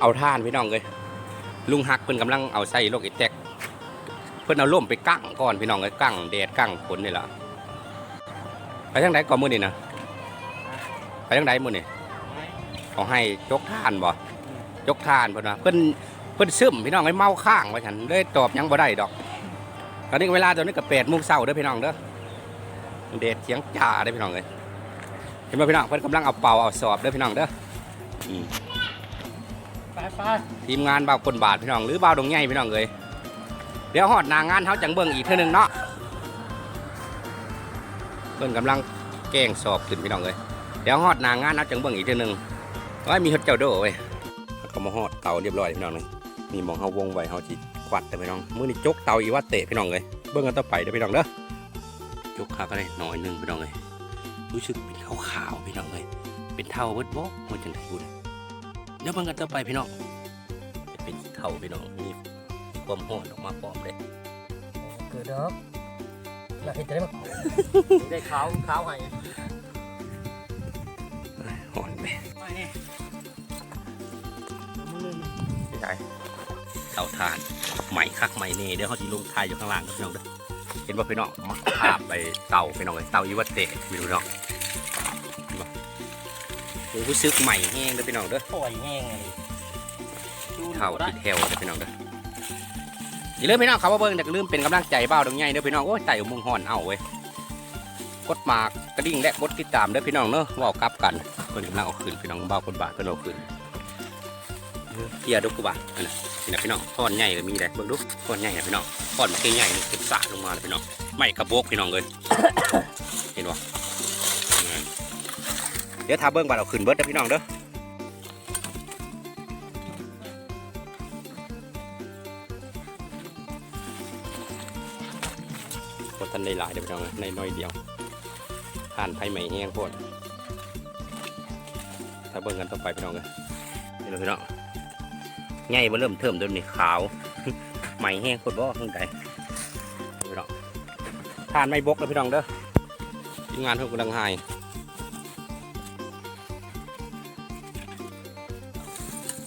เอาท่านพี่น้องเลยลุงฮักเพิ่นกำลังเอาใส่โลกอีแตกเพิ่นเอาล่มไปกั้งก่อนพี่น้องเลยกั้งแดดกั้งฝนนี่ล่ะไปทางไหนก่อนมื้อนี่นะไปทางไหนมื้อนี่เอาให้จกท่านบ่จกท่านเพิ่นว่าเพิ่นเพิ่นซึมพี่น้องเลยเมาข้างว่าฉันเลยตอบยังบ่ได้ดอก ตอนนี้เวลาตอนนี้ก็8:00นเช้าเด้อพี่น้องเด้อแดดเสียงจ่าเด้อพี่น้องเลยเห็นบ่พี่น้องเพิ่นกำลังเอาเป่าเอาสอบเด้อพี่น้องเด้ออืม ไปไปทีมงานบ่าวคนบาทพี่น้องหรือบ่าวดงใหญ่พี่น้องเลยเดี๋ยวฮอดนางงานเขาจังเบิ่งอีกเท่านึงเนาะเพิ่นกำลังแก้งสอบขึ้นพี่น้องเลยเดี๋ยวฮอดนางงานเขาจังเบิ่งอีกเท่านึงว่ามีฮอดเจ้าโดเว้ยเขามาฮอดเตาเรียบร้อยพี่น้องเลยนี่มองเฮาวงไว้เฮาสิควัดแต่พี่น้องมือนี้จกเตาอีว่าเตะพี่น้องเลยเบิ่งกันต่อไปเด้อพี่น้องเด้อจกขาก็ได้หน่อยหนึงพี่น้องเลยรู้สึกเป็นขาวๆพี่น้องเลยเป็นเท่าเบิดบ่มันจังได๋พูดเดี๋ยวเบิ่งกันต่อไปพี่น้องจะเป็นขี้เข่าพี่น้องมีความห้อนออกมาพร้อมเลยเกิดดอกเราเห็นจะได้มาได้ขาวขาวให้ห้อนไปมาเนี่ยไม่ได้เตาถ่านใหม่คักใหม่เน่เดี๋ยวเขาจะลงทายอยู่ข้างล่างนะพี่น้องเด้อเห็นว่าพี่น้องมาภาพไปเตาพี่น้องเลยเตาอีวัตเตะพี่น้องเห็นบ่ โอ้รู้สึกใหม่แห้งเด้อพี่น้องเด้อปล่อยแห้งเลยเท่าที่แถวเด้อพี่น้องเด้ออย่าลืมพี่น้องเขาว่าเบิ้งอย่าลืมเป็นกำลังใจเบ้าดงใหญ่เด้อพี่น้องโอ้ยไต่อุโมงค์ฮ้อนเอาเว้ยกดหมากกระดิ่งและกดติดตามเด้อพี่น้องเนอะเว่ากลับกันเพิ่นกำลังเอาคืนพี่น้องเบ้าคนบาทเพิ่นเอาคืนเกียร์ดุกกูบาอันน่ะนี่นะพี่น้องท่อนใหญ่ก็มีเลยเบิ่งดูท่อนใหญ่นะพี่น้องท่อนมันใหญ่ๆนี่เป็นสระลงมาเลยพี่น้องไม่กระโบกพี่น้องเลยเห็นบ่นั่น เดี๋ยวถ้าเบิ่งบาดเอาคืนเบิดเด้อพี่น้องเด้อบนทันได้หลายเดี๋ยวไปเอาในน้อยเดียวผ่านไผ่ใหม่แห้งโพดถ้าเบิ่งกันต่อไปพี่น้องกันนี่เลยพี่น้องใหญ่มาเริ่มเทิมตัวนี้ขาวใหม่แห้งโคตรบ่ข้างใดพี่น้องผ่านไม่บกแล้วพี่น้องเด้อทีมงานเขากำลังหาย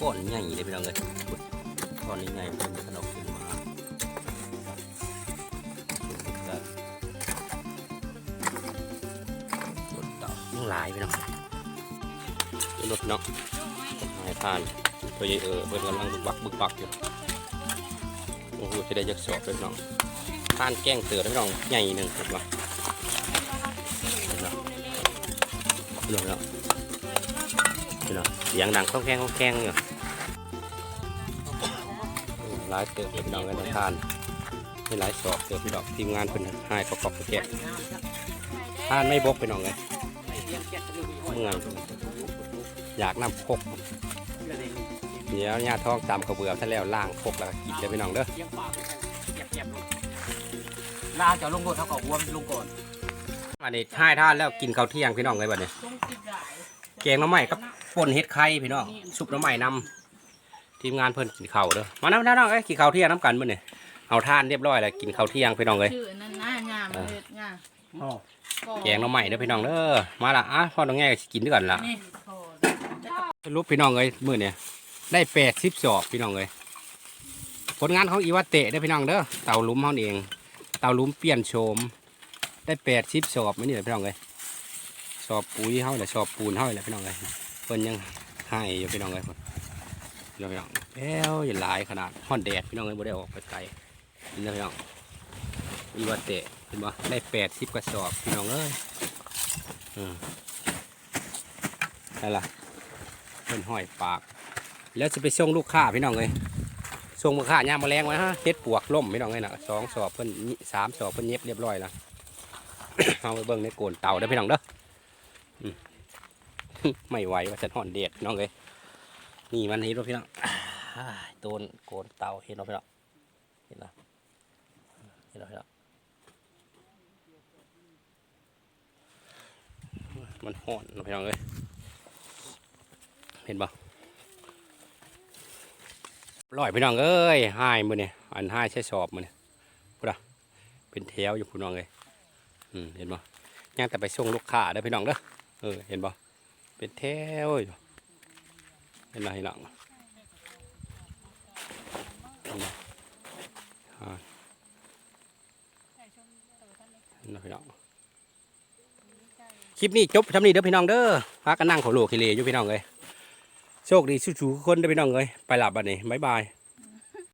ก้อนใหญ่เลยพี่น้องเลยก้อนใหญ่เป็นขนมขึ้นมารถเต่ายังหลายไปเนาะนี่รถเนาะหายทานตัวใหญ่เออเพิ่นกำลังบึกบักบึกบักอยู่โอ้โหจะได้จักสอบเลยพี่น้องทานแก้งเตือนพี่น้องใหญ่หนึ่งเห็นปะเห็นปะพี่น้องเนาะเสียงดังต้องแข้งต้องแข้งอยู่ หลายเตือพี่น้องกันทานไม่หลายสอบเตือพี่น้องทีมงานเพิ่นให้ประกอบประแกะทานไม่บกไปหน่องเลยเมื่อยอยากนำพกเดี๋ยวญาท้องตามกระเบือท่านแล้วล่างพกแล้วก็กินเลยไปน้องเด้อเลี้ยงปากเจ็บๆลงลากจะลงรถเขาก็หัวมันลงก่อนอันนี้ท่ายท่านแล้วกินข้าวเที่ยงพี่น้องเลยบัดนี้แกงหน้ำใหม่กับป่นเห็ดไข่พี่น้องซุปหน้ำใหม่นำ ทีมงานเพิ่นกินข้าวเด้อมาน้ำน้องเอ้ยกินข้าวเที่ยงน้ำกันมื้อนี่เอาท่านเรียบร้อยแล้วกินข้าวเที่ยงพี่น้องเลยชื่อนั่นน่างามเล็ดงามอ๋อแกงหน้ำใหม่เด้อพี่น้องเด้อมาละอะพ่อน้องแง่ก็สิกินด้วยกันล่ะนี่โถสรุปพี่น้องเลยมื้อเนี่ยได้แปดสิบสอบพี่น้องเลยผลงานของอีวาเตะได้อพี่น้องเด้อเต่าหลุมเขาเอง เต่าหลุมเปลี่ยนโฉมได้แปดสิบสอบไม่นี่เลยพี่น้องเลยสอบปุ๋ยเขาแหละสอบปูนเขาแหละพี่น้องเลยเพิ่นยังให้อยู่พี่น้องเลย พี่น้องพี่น้องแล้วอย่าหลายขนาดฮ้อนแดดพี่น้องเลยบ่ได้ออกไปไกลนี่นะพี่น้องอีวาเตะเห็นบ่ได้แปดสิบกระสอบพี่น้องเอ้ยอืมนั่นล่ะเป็นห้อยปาก แล้วจะไปส่งลูกค้าพี่น้องเลยส่งลูกค้ายามแมลงไว้ฮะเฮ็ดปวกล่มพี่น้องเลยนะสองสอบเพิ่นสามสอบเพิ่นเย็บเรียบร้อยแล้วเอาไปเบิ่งในโกนเต่าได้พี่น้องเด้อไม่ไหวว่าจะนอนเด็ดพี่น้องเลย นี่มันเห็นบ่พี่น้องโดนโกนเตาเห็นบ่พี่น้องเห็นบ่เห็นบ่พี่น้องมันห่อนเนะพี่น้องเลยเห็นปะลอยพี่น้องเอ้ยหายมือเนี่ยอันหายใช้สอบมือเนี่ยพูดอะเป็นแถวอยู่พี่น้องเลยอืมเห็นปะย่างแต่ไปส่งลูกค้าเด้อพี่น้องเด้อเออเห็นปะเป็นแถวอยู่ ให้ละใหลังคลิปนี้จบทำนี้เด้อพี่น้องเด้อพากันนั่งขอโลกิเลอยู่พี่น้องเลยโชคดีสู้ๆคนเด้อพี่น้องเลยไปหลับบัดนี้บ๊ายบาย